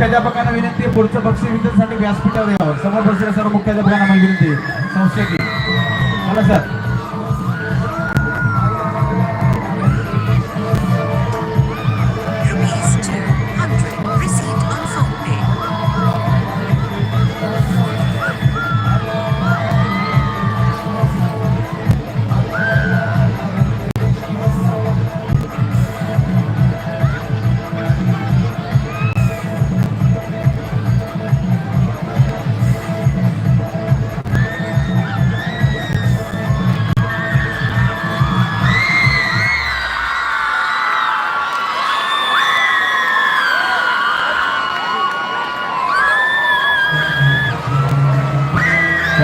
मुख्याध्यापकांना विनंती पुढचं बक्षीस वितरणासाठी व्यासपीठावर यावं. समोर बसलेल्या सर्व मुख्याध्यापकांना विनंती संस्थेची मला सर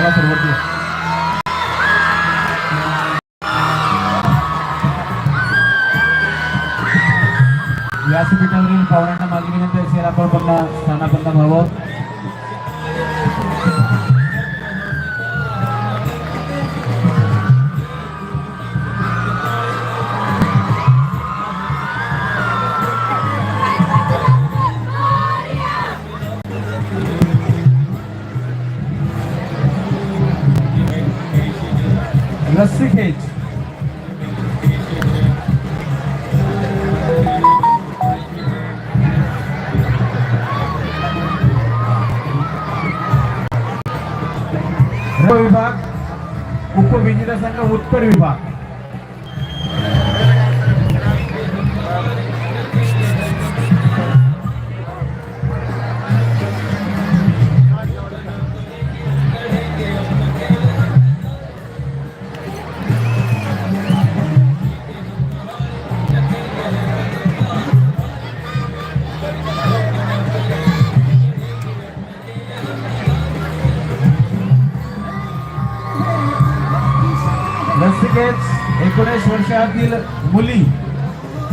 चला सर वरती व्यासपीठावरील पाहुण्यांना मागणी विनंती असेल आपण पुन्हा स्थानापन्न व्हावं. रस्सी विभाग उपविजेता संघ उत्तर विभाग. रस्तिकेच एकोणीस वर्षातील मुली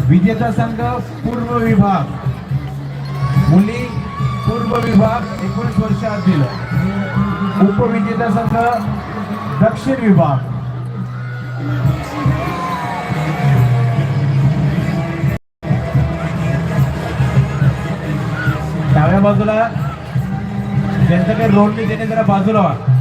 विजेता संघ पूर्व विभाग. मुली पूर्व विभाग एकोणीस वर्षातील. उपविजेता संघ दक्षिण विभाग. डाव्या बाजूला ज्यांचं काही रोड नाही त्याने जरा बाजूला व्हा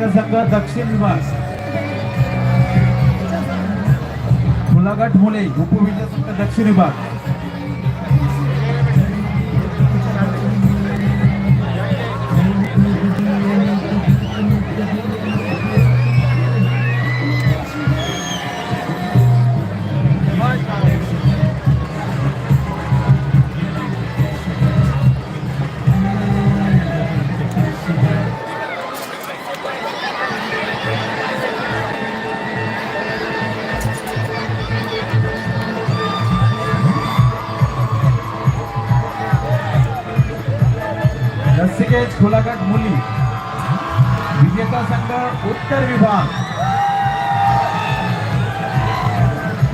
उपविजेता संघ दक्षिण विभाग. मुलाघाट मुले उपविजय संघ दक्षिण विभाग. रस्तिकेच खुलागट मुली. विजेता संघ उत्तर विभाग.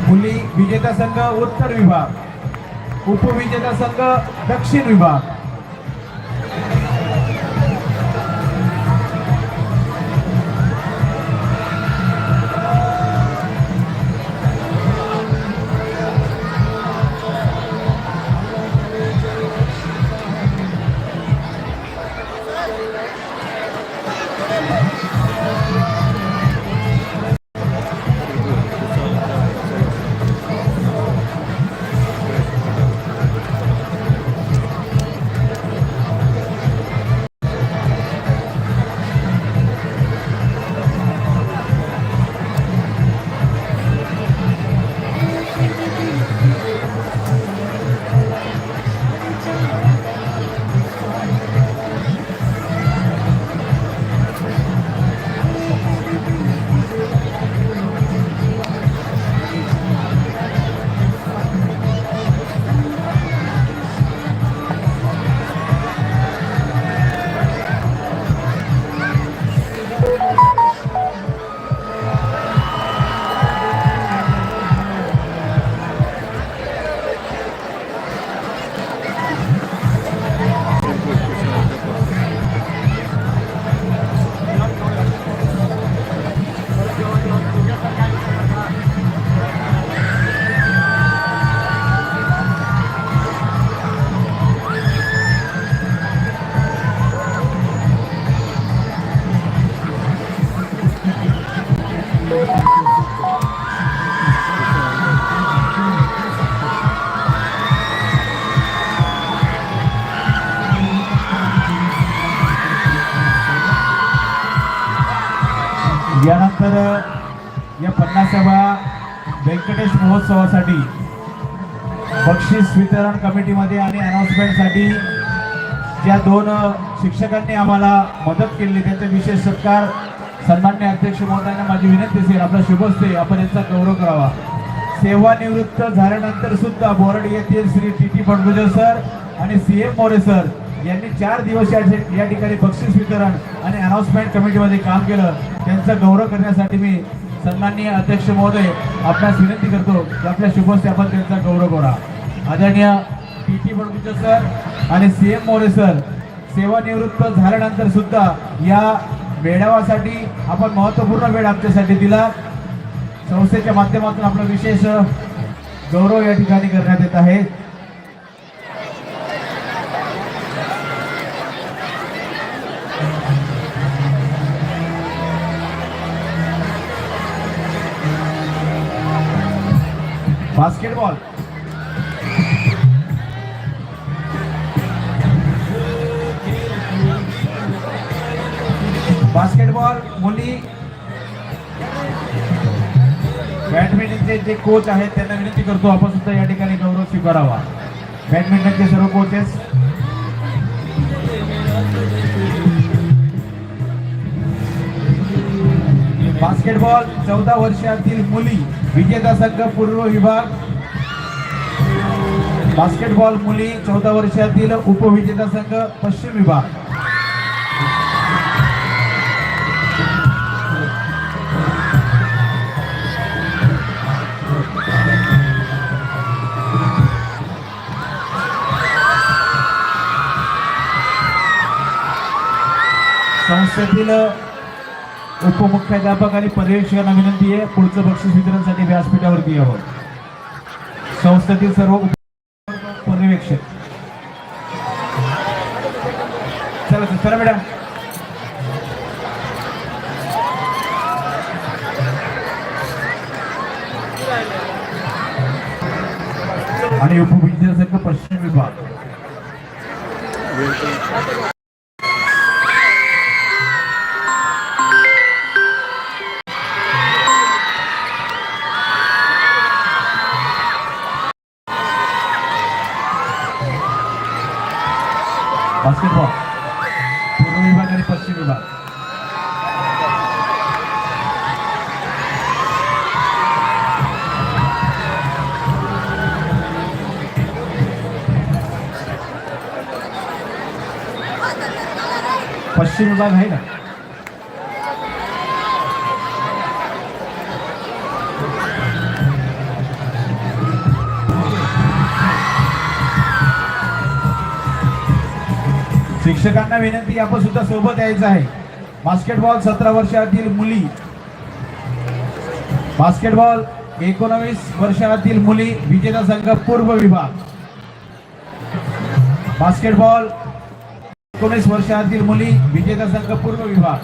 मुली विजेता संघ उत्तर विभाग. उपविजेता संघ दक्षिण विभाग. तर या पन्नासाव्या व्यंकटेश महोत्सवासाठी बक्षीस वितरण कमिटीमध्ये आणि अनाऊन्समेंटसाठी ज्या दोन शिक्षकांनी आम्हाला मदत केली त्यांचे विशेष सत्कार सन्मान्य अध्यक्ष महोदयांना माझी विनंती असेल. आपला शुभस्ते आपण यांचा गौरव करावा. सेवानिवृत्त झाल्यानंतर सुद्धा बोर्ड येथील Shri T T Phadgujar sir आणि सी एम मोरे सर यांनी चार दिवस या ठिकाणी बक्षीस वितरण आणि अनाऊन्समेंट कमिटीमध्ये काम केलं. त्यांचा गौरव करण्यासाठी मी सन्माननीय अध्यक्ष महोदय आपल्यास विनंती करतो की आपल्या शुभस्ते आपण त्यांचा गौरव करा. आदरणीय टी टी बडगुजर सर आणि सी एम मोरे सर सेवानिवृत्त झाल्यानंतर सुद्धा या मेळाव्यासाठी आपण महत्त्वपूर्ण वेळ आमच्यासाठी दिला. संस्थेच्या माध्यमातून आपला विशेष गौरव या ठिकाणी करण्यात येत आहे. बास्केटबॉल बास्केटबॉल मुली. बॅडमिंटनचे जे कोच आहेत त्यांना विनंती करतो आपण सुद्धा या ठिकाणी गौरव स्वीकारावा. बॅडमिंटनचे सर्व कोचेस बास्केटबॉल चौदा वर्षातील मुली विजेता संघ पूर्व विभाग. बास्केटबॉल मुली चौदा वर्षातील उपविजेता संघ पश्चिम विभाग. संस्थेतील उपमुख्याध्यापक आणि पर्यवेक्षकांना विनंती आहे पुढचं बक्षीस वितरणासाठी व्यासपीठावरती यावं संस्थेतील सर्व पर्यवेक्षक. चला चला, चला मॅडम. आणि उपविद्यासंघ पश्चिम विभाग. बास्केटबॉल पूर्व विभाग आणि पश्चिम विभाग पश्चिम विभाग आहे ना शिक्षकांना विनंती आपण सुद्धा सोबत यायचं आहे. बास्केटबॉल सतरा वर्षातील मुली. बास्केटबॉल एकोणवीस वर्षातील मुली विजेता संघ पूर्व विभाग. बास्केटबॉल एकोणीस वर्षातील मुली विजेता संघ पूर्व विभाग.